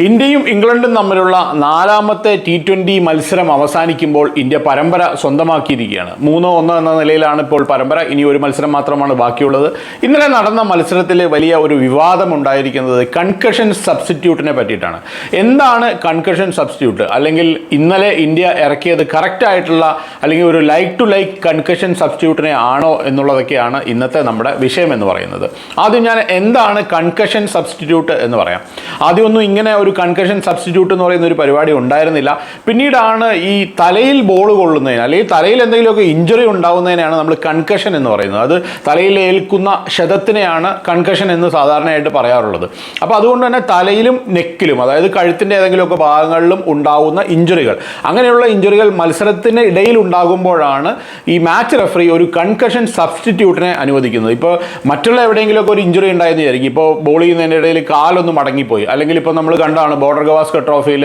ഇന്ത്യയും ഇംഗ്ലണ്ടും തമ്മിലുള്ള നാലാമത്തെ ടി ട്വന്റി മത്സരം അവസാനിക്കുമ്പോൾ ഇന്ത്യ പരമ്പര സ്വന്തമാക്കിയിരിക്കുകയാണ്. മൂന്നോ ഒന്നോ എന്ന നിലയിലാണ് ഇപ്പോൾ പരമ്പര. ഇനി ഒരു മത്സരം മാത്രമാണ് ബാക്കിയുള്ളത്. ഇന്നലെ നടന്ന മത്സരത്തിൽ വലിയ ഒരു വിവാദം ഉണ്ടായിരിക്കുന്നത് കൺകഷൻ സബ്സ്റ്റിറ്റ്യൂട്ടിനെ പറ്റിയിട്ടാണ്. എന്താണ് കൺകഷൻ സബ്സ്റ്റിറ്റ്യൂട്ട് അല്ലെങ്കിൽ ഇന്നലെ ഇന്ത്യ ഇറക്കിയത് കറക്റ്റ് ആയിട്ടുള്ള അല്ലെങ്കിൽ ഒരു ലൈക്ക് ടു ലൈക്ക് കൺകഷൻ സബ്സ്റ്റിറ്റ്യൂട്ടിനെ ആണോ എന്നുള്ളതൊക്കെയാണ് ഇന്നത്തെ നമ്മുടെ വിഷയം എന്ന് പറയുന്നത്. ആദ്യം ഞാൻ എന്താണ് കൺകഷൻ സബ്സ്റ്റിറ്റ്യൂട്ട് എന്ന് പറയാം. ആദ്യമൊന്നും ഇങ്ങനെ ഒരു കൺകഷൻ സബ്സ്റ്റിറ്റ്യൂട്ട് എന്ന് പറയുന്ന ഒരു പരിപാടി ഉണ്ടായിരുന്നില്ല. പിന്നീടാണ് ഈ തലയിൽ ബോൾ കൊള്ളുന്നതിന് അല്ലെങ്കിൽ തലയിൽ എന്തെങ്കിലുമൊക്കെ ഇഞ്ചുറി ഉണ്ടാകുന്നതിനാണ് നമ്മൾ കൺകഷൻ എന്ന് പറയുന്നത്. അത് തലയിൽ ഏൽക്കുന്ന ക്ഷതത്തിനെയാണ് കൺകഷൻ എന്ന് സാധാരണയായിട്ട് പറയാറുള്ളത്. അപ്പോൾ അതുകൊണ്ട് തന്നെ തലയിലും നെക്കിലും അതായത് കഴുത്തിന്റെ ഏതെങ്കിലുമൊക്കെ ഭാഗങ്ങളിലും ഉണ്ടാകുന്ന ഇഞ്ചുറികൾ അങ്ങനെയുള്ള ഇഞ്ചുറികൾ മത്സരത്തിന് ഇടയിൽ ഉണ്ടാകുമ്പോഴാണ് ഈ മാച്ച് റെഫറി ഒരു കൺകഷൻ സബ്സ്റ്റിറ്റ്യൂട്ടിനെ അനുവദിക്കുന്നത്. ഇപ്പോൾ മറ്റുള്ള എവിടെയെങ്കിലുമൊക്കെ ഒരു ഇഞ്ചുറി ഉണ്ടായെന്ന് വിചാരിക്കും ഇപ്പോൾ ബോൾ ചെയ്യുന്നതിന്റെ ഇടയിൽ കാലൊന്ന് മടങ്ങിപ്പോയി. അല്ലെങ്കിൽ ഇപ്പോൾ നമ്മൾ കണ്ടാണ് ബോർഡർ ഗവാസ്കർ ട്രോഫിയിൽ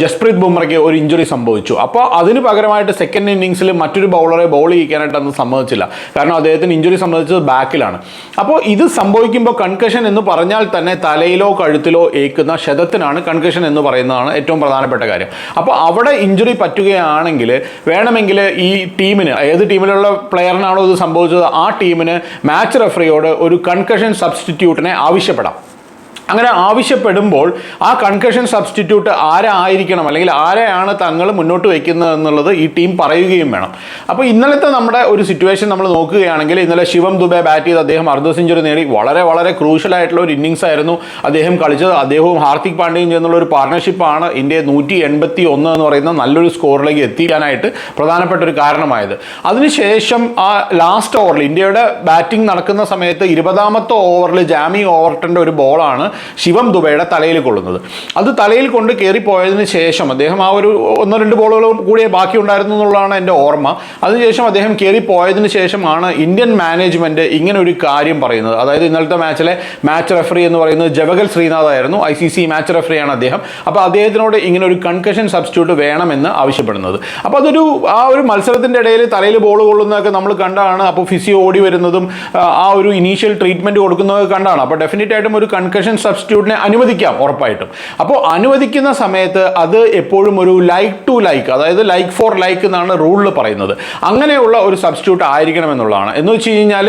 ജസ്പ്രീത് ബുംറയ്ക്ക് ഒരു ഇഞ്ചുറി സംഭവിച്ചു. അപ്പോൾ അതിന് പകരമായിട്ട് സെക്കൻഡ് ഇന്നിങ്സിൽ മറ്റൊരു ബൗളറെ ബോൾ ചെയ്യിക്കാനായിട്ട് അന്ന് സമ്മതിച്ചില്ല. കാരണം അദ്ദേഹത്തിന് ഇഞ്ചുറി സംബന്ധിച്ചത് ബാക്കിലാണ് അപ്പോൾ ഇത് സംഭവിക്കുമ്പോൾ കൺകഷൻ എന്ന് പറഞ്ഞാൽ തന്നെ തലയിലോ കഴുത്തിലോ ഏക്കുന്ന ക്ഷതത്തിനാണ് കൺകഷൻ എന്ന് പറയുന്നതാണ് ഏറ്റവും പ്രധാനപ്പെട്ട കാര്യം. അപ്പോൾ അവിടെ ഇഞ്ചുറി പറ്റുകയാണെങ്കിൽ വേണമെങ്കിൽ ഈ ടീമിന് ഏത് ടീമിലുള്ള പ്ലെയറിനാണോ ഇത് സംഭവിച്ചത് ആ ടീമിന് മാച്ച് റെഫറിയോട് ഒരു കൺകഷൻ സബ്സ്റ്റിറ്റ്യൂട്ടിനെ ആവശ്യപ്പെടാം. അങ്ങനെ ആവശ്യപ്പെടുമ്പോൾ ആ കൺകഷൻ സബ്സ്റ്റിറ്റ്യൂട്ട് ആരായിരിക്കണം അല്ലെങ്കിൽ ആരെയാണ് തങ്ങൾ മുന്നോട്ട് വയ്ക്കുന്നത് എന്നുള്ളത് ഈ ടീം പറയുകയും വേണം. അപ്പോൾ ഇന്നലത്തെ നമ്മുടെ ഒരു സിറ്റുവേഷൻ നമ്മൾ നോക്കുകയാണെങ്കിൽ ഇന്നലെ ശിവം ദുബെ ബാറ്റ് ചെയ്ത് അദ്ദേഹം അർദ്ധ സെഞ്ചുറി നേടി. വളരെ വളരെ ക്രൂഷ്യലായിട്ടുള്ള ഒരു ഇന്നിങ്സ് ആയിരുന്നു അദ്ദേഹം കളിച്ചത്. അദ്ദേഹവും ഹാർദിക് പാണ്ഡ്യയും ചേർന്നുള്ള ഒരു പാർട്ണർഷിപ്പാണ് ഇന്ത്യയെ നൂറ്റി എൺപത്തി ഒന്ന് എന്ന് പറയുന്ന നല്ലൊരു സ്കോറിലേക്ക് എത്തിക്കാനായിട്ട് പ്രധാനപ്പെട്ട ഒരു കാരണമായത്. അതിനുശേഷം ആ ലാസ്റ്റ് ഓവറിൽ ഇന്ത്യയുടെ ബാറ്റിംഗ് നടക്കുന്ന സമയത്ത് ഇരുപതാമത്തെ ഓവറിൽ ജാമി ഓവർട്ടന്റെ ഒരു ബോളാണ് ശിവം ദുബൈയുടെ തലയിൽ കൊള്ളുന്നത്. അത് തലയിൽ കൊണ്ട് കയറിപ്പോയതിന് ശേഷം അദ്ദേഹം ആ ഒരു ഒന്നോ രണ്ട് ബോളുകളും കൂടിയേ ബാക്കി ഉണ്ടായിരുന്നു എന്നുള്ളതാണ് എന്റെ ഓർമ്മ. അതിനുശേഷം അദ്ദേഹം കയറിപ്പോയതിന് ശേഷമാണ് ഇന്ത്യൻ മാനേജ്മെന്റ് ഇങ്ങനെ ഒരു കാര്യം പറയുന്നത്. അതായത് ഇന്നലത്തെ മാച്ചിലെ മാച്ച് റെഫറി എന്ന് പറയുന്നത് ജവഗൽ ശ്രീനാഥ് ആയിരുന്നു. ഐ സി സി മാച്ച് റെഫറിയാണ് അദ്ദേഹം. അപ്പോൾ അദ്ദേഹത്തിനോട് ഇങ്ങനെ ഒരു കൺകഷൻ സബ്സ്റ്റിറ്റ്യൂട്ട് വേണമെന്ന് ആവശ്യപ്പെടുന്നത്. അപ്പോൾ അതൊരു ആ ഒരു മത്സരത്തിന്റെ ഇടയിൽ തലയിൽ ബോൾ കൊള്ളുന്നതൊക്കെ നമ്മൾ കണ്ടാണ് അപ്പോൾ ഫിസിയോ ഓടി വരുന്നതും ആ, ഒരു ഇനീഷ്യൽ ട്രീറ്റ്മെന്റ് കൊടുക്കുന്നതൊക്കെ കണ്ടാണ് അപ്പോൾ ഡെഫിനറ്റ് ആയിട്ടും ഒരു കൺകഷൻ സബ്സ്റ്റിറ്റ്യൂട്ടിനെ അനുവദിക്കാം ഉറപ്പായിട്ടും. അപ്പോൾ അനുവദിക്കുന്ന സമയത്ത് അത് എപ്പോഴും ഒരു ലൈക്ക് ടു ലൈക്ക് അതായത് ലൈക്ക് ഫോർ ലൈക്ക് എന്നാണ് റൂളിൽ പറയുന്നത്. അങ്ങനെയുള്ള ഒരു സബ്സ്റ്റിറ്റ്യൂട്ട് ആയിരിക്കണം എന്നുള്ളതാണ് എന്ന് വെച്ച് കഴിഞ്ഞാൽ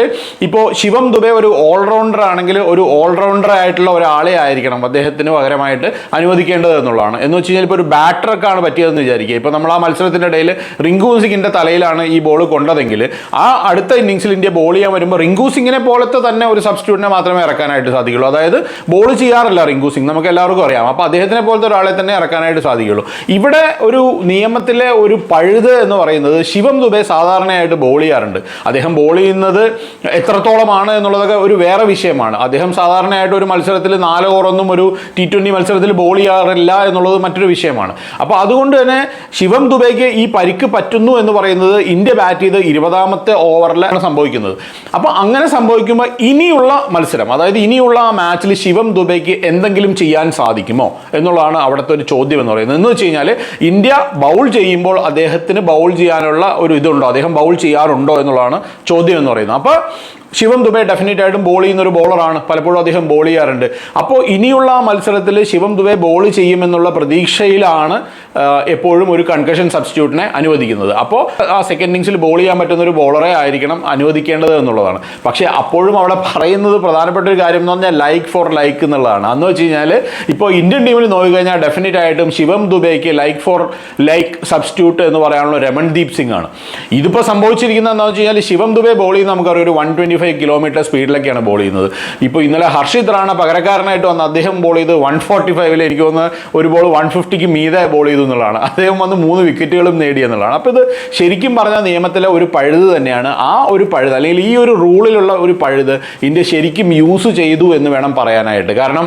ഇപ്പോൾ ശിവം ദുബെ ഒരു ഓൾറൗണ്ടർ ആണെങ്കിൽ ഒരു ഓൾറൗണ്ടർ ആയിട്ടുള്ള ഒരാളെ ആയിരിക്കണം അദ്ദേഹത്തിന് പകരമായിട്ട് അനുവദിക്കേണ്ടത് എന്നുള്ളതാണ്. എന്ന് വെച്ച് കഴിഞ്ഞാൽ ഇപ്പോൾ ഒരു ബാറ്ററൊക്കെയാണ് പറ്റിയതെന്ന് വിചാരിക്കുക. ഇപ്പോൾ നമ്മൾ ആ മത്സരത്തിന്റെ ഇടയിൽ റിങ്കു സിംഗിന്റെ തലയിലാണ് ഈ ബോൾ കൊണ്ടതെങ്കിൽ ആ അടുത്ത ഇന്നിങ്സിൽ ഇന്ത്യ ബോൾ ചെയ്യാൻ വരുമ്പോൾ റിങ്കു സിംഗിനെ പോലത്തെ തന്നെ ഒരു സബ്സ്റ്റിറ്റ്യൂട്ടിനെ മാത്രമേ ഇറക്കാനായിട്ട് സാധിക്കുള്ളൂ. അതായത് ബോൾ ചെയ്യാറില്ല റിങ്കു സിംഗ്. നമുക്ക് എല്ലാവർക്കും അറിയാം. അപ്പോൾ അദ്ദേഹത്തിനെ പോലത്തെ ഒരാളെ തന്നെ ഇറക്കാനായിട്ട് സാധിക്കുള്ളൂ. ഇവിടെ ഒരു നിയമത്തിലെ ഒരു പഴുത് എന്ന് പറയുന്നത് ശിവം ദുബെ സാധാരണയായിട്ട് ബോൾ ചെയ്യാറുണ്ട്. അദ്ദേഹം ബോൾ ചെയ്യുന്നത് എത്രത്തോളമാണ് എന്നുള്ളതൊക്കെ ഒരു വേറെ വിഷയമാണ്. അദ്ദേഹം സാധാരണയായിട്ട് ഒരു മത്സരത്തിൽ നാല് ഓറൊന്നും ഒരു ടി ട്വന്റി മത്സരത്തിൽ ബോൾ ചെയ്യാറില്ല എന്നുള്ളത് മറ്റൊരു വിഷയമാണ്. അപ്പോൾ അതുകൊണ്ട് തന്നെ ശിവം ദുബൈക്ക് ഈ പരിക്ക് പറ്റുന്നു എന്ന് പറയുന്നത് ഇന്ത്യ ബാറ്റ് ചെയ്ത് ഇരുപതാമത്തെ ഓവറിലാണ് സംഭവിക്കുന്നത്. അപ്പോൾ അങ്ങനെ സംഭവിക്കുമ്പോൾ ഇനിയുള്ള മത്സരം അതായത് ഇനിയുള്ള ആ മാച്ചിൽ ശിവം ദുബൈക്ക് എന്തെങ്കിലും ചെയ്യാൻ സാധിക്കുമോ എന്നുള്ളതാണ് അവിടുത്തെ ഒരു ചോദ്യം എന്ന് പറയുന്നത്. എന്ന് വെച്ച് കഴിഞ്ഞാൽ ഇന്ത്യ ബൗൾ ചെയ്യുമ്പോൾ അദ്ദേഹത്തിന് ബൗൾ ചെയ്യാനുള്ള ഒരു ഇതുണ്ടോ? അദ്ദേഹം ബൗൾ ചെയ്യാറുണ്ടോ എന്നുള്ളതാണ് ചോദ്യം എന്ന് പറയുന്നത്. അപ്പോൾ ശിവം ദുബെ ഡെഫിനറ്റ് ആയിട്ടും ബോൾ ചെയ്യുന്ന ഒരു ബോളറാണ് പലപ്പോഴും അദ്ദേഹം ബോൾ ചെയ്യാറുണ്ട്. അപ്പോൾ ഇനിയുള്ള മത്സരത്തിൽ ശിവം ദുബെ ബോൾ ചെയ്യുമെന്നുള്ള പ്രതീക്ഷയിലാണ് എപ്പോഴും ഒരു കൺകഷൻ സബ്സ്റ്റിറ്റ്യൂട്ടിനെ അനുവദിക്കുന്നത്. അപ്പോൾ ആ സെക്കൻഡ് ഇന്നിങ്സിൽ ബോൾ ചെയ്യാൻ പറ്റുന്ന ഒരു ബോളറെ ആയിരിക്കണം അനുവദിക്കേണ്ടത് എന്നുള്ളതാണ്. പക്ഷേ അപ്പോഴും അവിടെ പറയുന്നത് പ്രധാനപ്പെട്ട ഒരു കാര്യം എന്ന് പറഞ്ഞാൽ ലൈക്ക് ഫോർ ലൈക്ക് എന്നുള്ളതാണ്. അന്ന് വെച്ച് കഴിഞ്ഞാൽ ഇപ്പോൾ ഇന്ത്യൻ ടീമിൽ നോക്കി കഴിഞ്ഞാൽ ഡെഫിനറ്റ് ആയിട്ടും ശിവം ദുബൈക്ക് ലൈക്ക് ഫോർ ലൈക്ക് സബ്സ്റ്റിറ്റ്യൂട്ട് എന്ന് പറയാനുള്ള രമൺദീപ് സിംഗ് ആണ്. ഇതിപ്പോൾ സംഭവിച്ചിരിക്കുന്നത് എന്താണെന്ന് വെച്ച് കഴിഞ്ഞാൽ ശിവം ദുബെ ബോൾ ചെയ്യുന്ന നമുക്കറിയാം ഒരു വൺ ട്വന്റി ഫൈവ് കിലോമീറ്റർ സ്പീഡിലൊക്കെയാണ് ബോൾ ചെയ്യുന്നത്. ഇപ്പോൾ ഇന്നലെ ഹർഷിത് റാണ പകരക്കാരനായിട്ട് വന്ന് അദ്ദേഹം ബോൾ ചെയ്ത് വൺ ഫോർട്ടി ഫൈവിൽ എനിക്ക് വന്ന് ഒരു ബോൾ വൺ ഫിഫ്റ്റിക്ക് മീതെ ബോൾ ചെയ്തു എന്നുള്ളതാണ്. അദ്ദേഹം വന്ന് മൂന്ന് വിക്കറ്റുകളും നേടി എന്നുള്ളതാണ്. അപ്പോൾ ഇത് ശരിക്കും പറഞ്ഞാൽ നിയമത്തിലെ ഒരു പഴുത് തന്നെയാണ്. ആ ഒരു പഴുത് അല്ലെങ്കിൽ ഈ ഒരു റൂളിലുള്ള ഒരു പഴുത് ഇന്ത്യ ശരിക്കും യൂസ് ചെയ്തു എന്ന് വേണം പറയാനായിട്ട്. കാരണം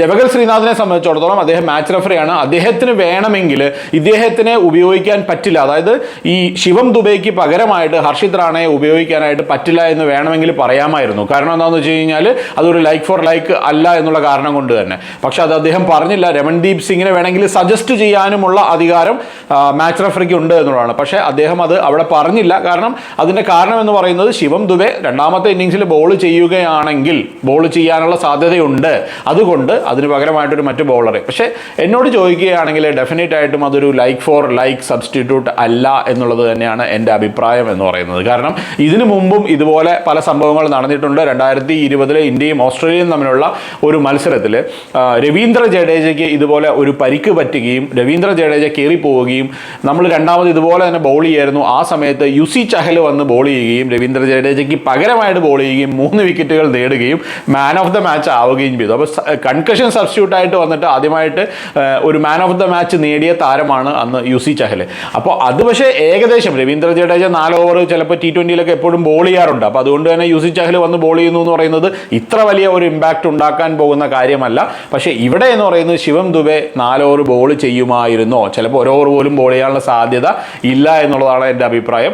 ജവഗൽ ശ്രീനാഥിനെ സംബന്ധിച്ചിടത്തോളം അദ്ദേഹം മാച്ച് റഫറിയാണ് അദ്ദേഹത്തിന് വേണമെങ്കിൽ ഇദ്ദേഹത്തിനെ ഉപയോഗിക്കാൻ പറ്റില്ല. അതായത് ഈ ശിവം ദുബൈക്ക് പകരമായിട്ട് ഹർഷിത് റാണയെ ഉപയോഗിക്കാനായിട്ട് പറ്റില്ല എന്ന് വേണം വേണമെങ്കിൽ പറയാമായിരുന്നു. കാരണം എന്താണെന്ന് വെച്ച് കഴിഞ്ഞാൽ അതൊരു ലൈക്ക് ഫോർ ലൈക്ക് അല്ല എന്നുള്ള കാരണം കൊണ്ട് തന്നെ. പക്ഷെ അത് അദ്ദേഹം പറഞ്ഞില്ല. രമൺദീപ് സിംഗിനെ വേണമെങ്കിൽ സജസ്റ്റ് ചെയ്യാനുമുള്ള അധികാരം മാച്ച് റഫറിക്ക് ഉണ്ട് എന്നുള്ളതാണ്. പക്ഷേ അദ്ദേഹം അത് അവിടെ പറഞ്ഞില്ല. കാരണം അതിന്റെ കാരണം എന്ന് പറയുന്നത് ശിവം ദുബെ രണ്ടാമത്തെ ഇന്നിങ്സിൽ ബോൾ ചെയ്യുകയാണെങ്കിൽ ബോൾ ചെയ്യാനുള്ള സാധ്യതയുണ്ട്. അതുകൊണ്ട് അതിന് പകരമായിട്ടൊരു മറ്റു ബോളറെ പക്ഷേ എന്നോട് ചോദിക്കുകയാണെങ്കിൽ ഡെഫിനറ്റ് ആയിട്ടും അതൊരു ലൈക്ക് ഫോർ ലൈക്ക് സബ്സ്റ്റിറ്റ്യൂട്ട് അല്ല എന്നുള്ളത് തന്നെയാണ് എന്റെ അഭിപ്രായം എന്ന് പറയുന്നത്. കാരണം ഇതിനു മുമ്പും ഇതുപോലെ പല സംഭവങ്ങൾ നടന്നിട്ടുണ്ട്. രണ്ടായിരത്തി ഇരുപതിലെ ഇന്ത്യയും ഓസ്ട്രേലിയയും തമ്മിലുള്ള ഒരു മത്സരത്തിൽ രവീന്ദ്ര ജഡേജയ്ക്ക് ഇതുപോലെ ഒരു പരിക്ക് പറ്റുകയും രവീന്ദ്ര ജഡേജ കയറി പോവുകയും നമ്മൾ രണ്ടാമത് ഇതുപോലെ തന്നെ ബോൾ ചെയ്യായിരുന്നു. ആ സമയത്ത് യുസി ചഹൽ വന്ന് ബോൾ ചെയ്യുകയും രവീന്ദ്ര ജഡേജയ്ക്ക് പകരമായിട്ട് ബോൾ ചെയ്യുകയും മൂന്ന് വിക്കറ്റുകൾ നേടുകയും മാൻ ഓഫ് ദ മാച്ച് ആവുകയും ചെയ്തു. അപ്പോൾ കൺകഷൻ സബ്സ്റ്റിറ്റ്യൂട്ട് ആയിട്ട് വന്നിട്ട് ആദ്യമായിട്ട് ഒരു മാൻ ഓഫ് ദ മാച്ച് നേടിയ താരമാണ് അന്ന് യുസി ചഹൽ. അപ്പോൾ അത് പക്ഷേ ഏകദേശം രവീന്ദ്ര ജഡേജ നാല് ഓവർ ചിലപ്പോൾ ടി ട്വന്റിയിലൊക്കെ എപ്പോഴും ബോൾ ചെയ്യാറുണ്ട്. അപ്പോൾ അതുകൊണ്ട് തന്നെ യൂസി ചഹൽ വന്ന് ബോൾ ചെയ്യുന്നു എന്ന് പറയുന്നത് ഇത്ര വലിയ ഒരു ഇമ്പാക്റ്റ് ഉണ്ടാക്കാൻ പോകുന്ന കാര്യമല്ല. പക്ഷേ ഇവിടെ എന്ന് പറയുന്നത് ശിവം ദുബെ നാലോർ ബോൾ ചെയ്യുമായിരുന്നോ? ചിലപ്പോൾ ഓരോ ഓവർ പോലും ബോൾ ചെയ്യാനുള്ള സാധ്യത ഇല്ല എന്നുള്ളതാണ് എന്റെ അഭിപ്രായം.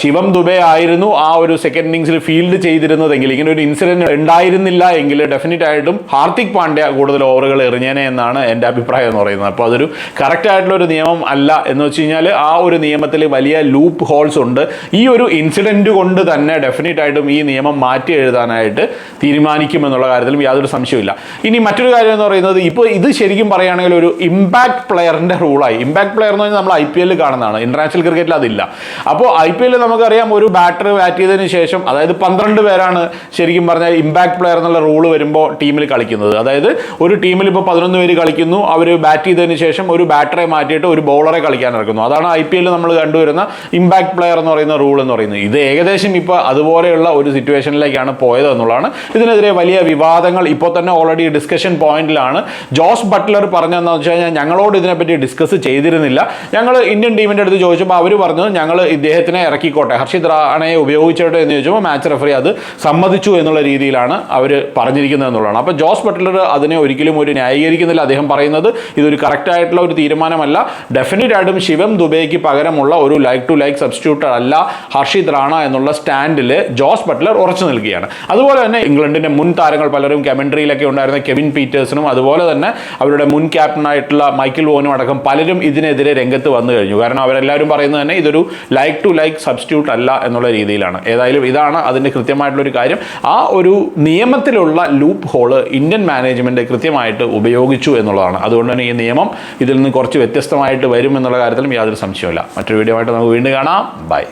ശിവം ദുബെ ആയിരുന്നു ആ ഒരു സെക്കൻഡ് ഇന്നിങ്സിൽ ഫീൽഡ് ചെയ്തിരുന്നതെങ്കിൽ ഇങ്ങനെ ഒരു ഇൻസിഡന്റ് ഉണ്ടായിരുന്നില്ല എങ്കിൽ ഡെഫിനറ്റ് ആയിട്ടും ഹാർദിക് പാണ്ഡ്യ കൂടുതൽ ഓവറുകൾ എറിഞ്ഞേനെ എന്നാണ് എന്റെ അഭിപ്രായം എന്ന് പറയുന്നത്. അപ്പോൾ അതൊരു കറക്റ്റ് ആയിട്ടുള്ള ഒരു നിയമം അല്ല എന്ന് വെച്ച് കഴിഞ്ഞാൽ ആ ഒരു നിയമത്തിൽ വലിയ ലൂപ്പ് ഹോൾസ് ഉണ്ട്. ഈ ഒരു ഇൻസിഡന്റ് കൊണ്ട് തന്നെ ഡെഫിനറ്റ് ആയിട്ടും ഈ നിയമം മാറ്റി എഴുതാനായിട്ട് തീരുമാനിക്കുമെന്നുള്ള കാര്യത്തിലും യാതൊരു സംശയമില്ല ഇനി മറ്റൊരു കാര്യം എന്ന് പറയുന്നത് ഇപ്പോൾ ഇത് ശരിക്കും പറയുകയാണെങ്കിൽ ഒരു ഇമ്പാക്ട് പ്ലെയറിന്റെ റൂളായി ഇമ്പാക്ട് പ്ലെയർ എന്ന് പറഞ്ഞാൽ നമ്മൾ ഐ പി എല്ലിൽ കാണുന്നതാണ്. ഇന്റർനാഷണൽ ക്രിക്കറ്റിൽ അതില്ല. അപ്പോൾ ഐ പി എല്ലിൽ നമുക്കറിയാം ഒരു ബാറ്റർ ബാറ്റ് ചെയ്തതിന് ശേഷം അതായത് പന്ത്രണ്ട് പേരാണ് ശരിക്കും പറഞ്ഞാൽ ഇമ്പാക്ട് പ്ലെയർ എന്നുള്ള റൂൾ വരുമ്പോൾ ടീമിൽ കളിക്കുന്നത്. അതായത് ഒരു ടീമിൽ ഇപ്പോൾ പതിനൊന്ന് പേര് കളിക്കുന്നു. അവർ ബാറ്റ് ചെയ്തതിന് ശേഷം ഒരു ബാറ്ററെ മാറ്റിയിട്ട് ഒരു ബോളറെ കളിക്കാൻ ഇറക്കുന്നു. അതാണ് ഐ പി എല്ലിൽ നമ്മൾ കണ്ടുവരുന്ന ഇമ്പാക്ട് പ്ലെയർ എന്ന് പറയുന്ന റൂൾ എന്ന് പറയുന്നത്. ഇത് ഏകദേശം ഇപ്പോൾ അതുപോലെയുള്ള ഒരു സിറ്റുവേഷനിലേക്കാണ് പോയത് എന്നുള്ളതാണ്. ഇതിനെതിരെ വലിയ വിവാദങ്ങൾ ഇപ്പോൾ തന്നെ ഓൾറെഡി ഡിസ്കഷൻ പോയിന്റിലാണ് ജോസ് ബട്ട്ലർ പറഞ്ഞതെന്ന് വെച്ച് കഴിഞ്ഞാൽ ഞങ്ങളോട് ഇതിനെപ്പറ്റി ഡിസ്കസ് ചെയ്തിരുന്നില്ല. ഞങ്ങൾ ഇന്ത്യൻ ടീമിന്റെ അടുത്ത് ചോദിച്ചപ്പോൾ അവർ പറഞ്ഞു ഞങ്ങൾ ഇദ്ദേഹത്തിനെ ഇറക്കിക്കോട്ടെ. ഹർഷിത് റാണയെ ഉപയോഗിച്ചോട്ടെ എന്ന് ചോദിച്ചപ്പോൾ മാച്ച് റെഫറി അത് സമ്മതിച്ചു എന്നുള്ള രീതിയിലാണ് അവർ പറഞ്ഞിരിക്കുന്നത് എന്നുള്ളതാണ്. അപ്പോൾ ജോസ് ബട്ട്ലർ അതിനെ ഒരിക്കലും ഒരു ന്യായീകരിക്കുന്നില്ല. അദ്ദേഹം പറയുന്നത് ഇതൊരു കറക്റ്റായിട്ടുള്ള ഒരു തീരുമാനമല്ല. ഡെഫിനറ്റ് ആയിട്ടും ശിവം ദുബൈക്ക് പകരമുള്ള ഒരു ലൈക്ക് ടു ലൈക്ക് സബ്സ്റ്റിറ്റ്യൂട്ട് അല്ല ഹർഷിത് റാണ എന്നുള്ള സ്റ്റാൻഡിൽ ജോസ് ബട്ട്ലർ ഉറച്ചു നിൽക്കുകയാണ്. അതുപോലെ തന്നെ ഇംഗ്ലണ്ടിന്റെ മുൻ താരങ്ങൾ പലരും കമൻട്രിയിലൊക്കെ ഉണ്ടായിരുന്ന കെവിൻ പീറ്റേഴ്സണും അതുപോലെ തന്നെ അവരുടെ മുൻ ക്യാപ്റ്റനായിട്ടുള്ള മൈക്കിൾ വോനും അടക്കം പലരും ഇതിനെതിരെ രംഗത്ത് വന്നു കഴിഞ്ഞു. കാരണം അവരെല്ലാവരും പറയുന്നത് തന്നെ ഇതൊരു ലൈക്ക് ടു ലൈക്ക് സബ്സ്റ്റിറ്റ്യൂട്ട് അല്ല എന്നുള്ള രീതിയിലാണ്. ഏതായാലും ഇതാണ് അതിന്റെ കൃത്യമായിട്ടുള്ളൊരു കാര്യം. ആ ഒരു നിയമത്തിലുള്ള ലൂപ്പ് ഹോൾ ഇന്ത്യൻ മാനേജ്മെന്റ് കൃത്യമായിട്ട് ഉപയോഗിച്ചു എന്നുള്ളതാണ്. അതുകൊണ്ട് തന്നെ ഈ നിയമം ഇതിൽ നിന്ന് കുറച്ച് വ്യത്യസ്തമായിട്ട് വരും എന്നുള്ള കാര്യത്തിലും യാതൊരു സംശയമില്ല മറ്റൊരു വീഡിയോ ആയിട്ട് നമുക്ക് വീണ്ടും കാണാം. ബൈ